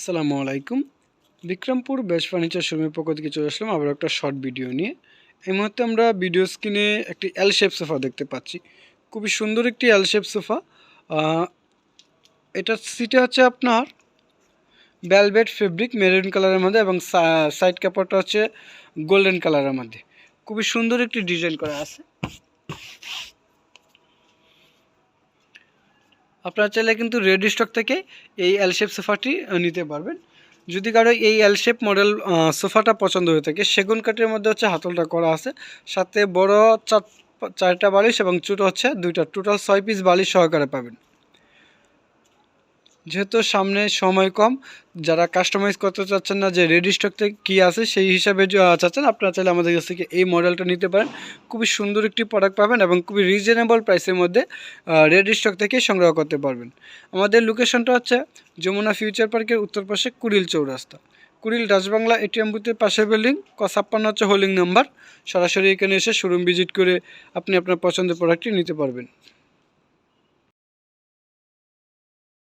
আসসালামু আলাইকুম। বিক্রমপুর বেশ ফার্নিচার শোরুমের পক্ষ থেকে চলে আসলাম আবার একটা শর্ট ভিডিও নিয়ে। এই মুহূর্তে আমরা ভিডিও স্ক্রিনে একটি এল শেপ সোফা দেখতে পাচ্ছি। খুবই সুন্দর একটি এল শেপ সোফা এটার সিটে হচ্ছে আপনার ভ্যালভেট ফেব্রিক মেরুন কালারের মধ্যে এবং সাইড কাপড়টা হচ্ছে গোল্ডেন কালারের মধ্যে। খুবই সুন্দর একটি ডিজাইন করা আছে। আপনারা চাইলে কিন্তু রেডি স্টক থেকে এই এল শেপ সোফাটি নিতে পারবেন। যদি কারও এই এল শেপ মডেল সোফাটা পছন্দ হয়ে থাকে, সেগুন কাঠের মধ্যে হচ্ছে হাতলটা করা আছে। সাথে বড় চার, চারটা বালিশ এবং ছোটো হচ্ছে দুইটা। টোটাল ছয় পিস বালিশ সহকারে পাবেন। যেহেতু সামনে সময় কম, যারা কাস্টমাইজ করতে চাচ্ছেন না, যে রেডি স্টক থেকে কী আছে সেই হিসাবে চাচ্ছেন, আপনারা চাইলে আমাদের কাছ থেকে এই মডেলটা নিতে পারেন। খুবই সুন্দর একটি প্রোডাক্ট পাবেন এবং খুবই রিজনেবল প্রাইসের মধ্যে রেডি স্টক থেকে সংগ্রহ করতে পারবেন। আমাদের লোকেশনটা হচ্ছে যমুনা ফিউচার পার্কের উত্তর পাশে কুড়িল চৌরাস্তা। কুড়িল রাজবাংলা এটিএম বুথের পাশের বিল্ডিং ক ছাপ্পান্ন হচ্ছে হোল্ডিং নাম্বার সরাসরি এখানে এসে শোরুম ভিজিট করে আপনি আপনার পছন্দের প্রোডাক্টটি নিতে পারবেন।